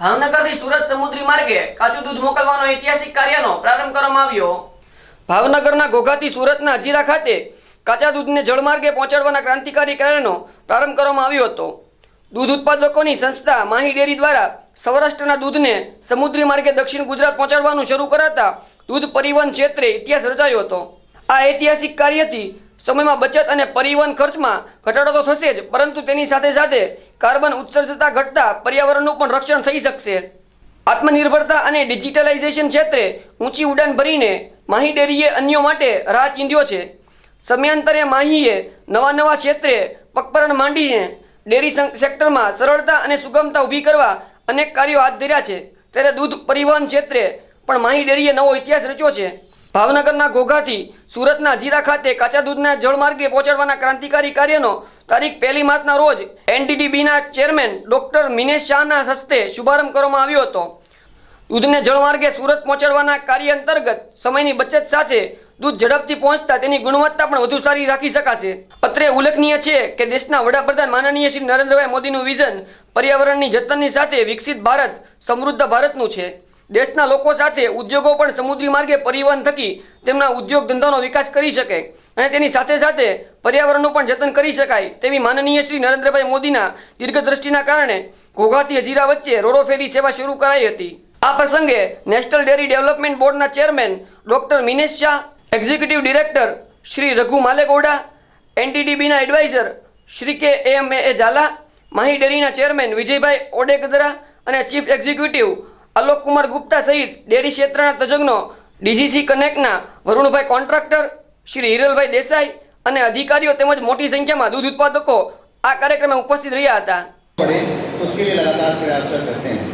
ભાવનગરથી સુરત સમુદ્રી માર્ગે કાચું દૂધ મોકલવાનો ઐતિહાસિક કાર્યનો પ્રારંભ કરવામાં આવ્યો. ભાવનગરના ઘોઘાથી સુરતના જીરા ખાતે કાચા દૂધને જળમાર્ગે પહોંચાડવાના ક્રાંતિકારી કાર્યનો પ્રારંભ કરવામાં આવ્યો હતો. દૂધ ઉત્પાદકોની સંસ્થા માહી ડેરી દ્વારા સૌરાષ્ટ્રના દૂધને સમુદ્રી માર્ગે દક્ષિણ ગુજરાત પહોંચાડવાનું શરૂ કરાતા દૂધ પરિવહન ક્ષેત્રે ઇતિહાસ રચાયો હતો. આ ઐતિહાસિક કાર્યથી સમયમાં બચત અને પરિવહન ખર્ચમાં ઘટાડો તો થશે જ, પરંતુ તેની સાથે સાથે કાર્બન ઉત્સર્જતા ઘટતા પર્યાવરણનું પણ રક્ષણ થઈ શકશે. આત્મનિર્ભરતા અને ડિજિટલાઇઝેશન ક્ષેત્રે ઊંચી ઉડાન ભરીને માહી ડેરીએ અન્યો માટે રાહ ચીંધ્યો છે. સમયાંતરે માહીએ નવા નવા ક્ષેત્રે પગપરણ માંડીને ડેરી સેક્ટરમાં સરળતા અને સુગમતા ઊભી કરવા અનેક કાર્યો હાથ ધર્યા છે. ત્યારે દૂધ પરિવહન ક્ષેત્રે પણ માહી ડેરીએ નવો ઇતિહાસ રચ્યો છે. ભાવનગરના ઘોઘાથી સુરતના જીરા ખાતે કાચા દૂધના જળમાર્ગે પહોંચાડવાના ક્રાંતિકારી કાર્યનો તારીખ પહેલી માર્ચના રોજ એનડીડીબીના ચેરમેન ડોક્ટર મિનેશ શાહના હસ્તે શુભારંભ કરવામાં આવ્યો હતો. દૂધને જળમાર્ગે સુરત પહોંચાડવાના કાર્ય અંતર્ગત સમયની બચત સાથે દૂધ ઝડપથી પહોંચતા તેની ગુણવત્તા પણ વધુ સારી રાખી શકાશે. અત્રે ઉલ્લેખનીય છે કે દેશના વડાપ્રધાન માનનીય શ્રી નરેન્દ્રભાઈ મોદીનું વિઝન પર્યાવરણની જતનની સાથે વિકસિત ભારત સમૃદ્ધ ભારતનું છે. દેશના લોકો સાથે ઉદ્યોગો પણ સમુદ્રી માર્ગે પરિવહન થકી તેમના ઉદ્યોગ ધંધાનો વિકાસ કરી શકે અને તેની સાથે સાથે પર્યાવરણનું પણ જતન કરી શકાય તેવી માનનીય શ્રી નરેન્દ્રભાઈ મોદીના દીર્ઘદ્રષ્ટિના કારણે ઘોઘાથી હજીરા વચ્ચે રોરો ફેરી સેવા શરૂ કરાઈ હતી. આ પ્રસંગે નેશનલ ડેરી ડેવલપમેન્ટ બોર્ડના chairman doctor Minesh Shah, executive director Shri Raghu Malegoda એનડીડીબીના adviser Shri K M A Jhala, Mahi ડેરીના ચેરમેન વિજયભાઈ ઓડેકદરા અને ચીફ એક્ઝિક્યુટિવ અલોક કુમાર ગુપ્તા સહિત ડેરી ક્ષેત્રના તજજ્ઞો ડીજીસી કનેક્ટના વરુણભાઈ કોન્ટ્રાક્ટર શ્રી હિરલભાઈ દેસાઈ અને અધિકારીઓ તેમજ મોટી સંખ્યામાં દૂધ ઉત્પાદકો આ કાર્યક્રમમાં ઉપસ્થિત રહ્યા હતા पड़े उसके लिए लगातार प्रयासरत रहते हैं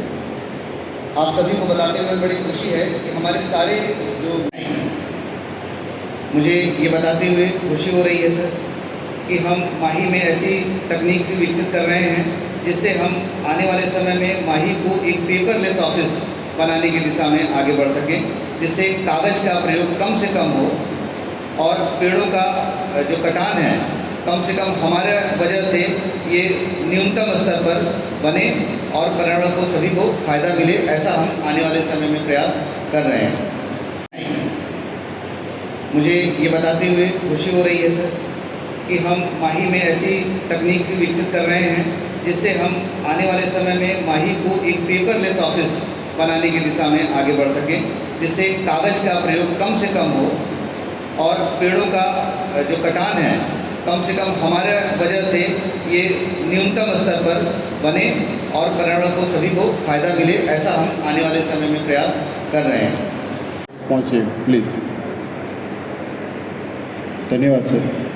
आप सभी को बताते हुए बड़ी खुशी है कि हमारे सारे जो मुझे ये बताते हुए खुशी हो रही है सर कि हम माही में ऐसी तकनीक भी विकसित कर रहे हैं जिससे हम आने वाले समय में माही को एक पेपरलेस ऑफ़िस बनाने की दिशा में आगे बढ़ सकें, जिससे कागज़ का प्रयोग कम से कम हो और पेड़ों का जो कटान है, कम से कम हमारे वजह से ये न्यूनतम स्तर पर बने और पर्यावरण को सभी को फ़ायदा मिले, ऐसा हम आने वाले समय में प्रयास कर रहे हैं। मुझे ये बताते हुए खुशी हो रही है, सर, कि हम माही में ऐसी तकनीक भी विकसित कर रहे हैं जिससे हम आने वाले समय में माही को एक पेपरलेस ऑफ़िस बनाने की दिशा में आगे बढ़ सकें, जिससे कागज़ का प्रयोग कम से कम हो और पेड़ों का जो कटान है, कम से कम हमारे वजह से ये न्यूनतम स्तर पर बने और पर्यावरण को सभी को फ़ायदा मिले, ऐसा हम आने वाले समय में प्रयास कर रहे हैं। पहुँचे प्लीज़ धन्यवाद सर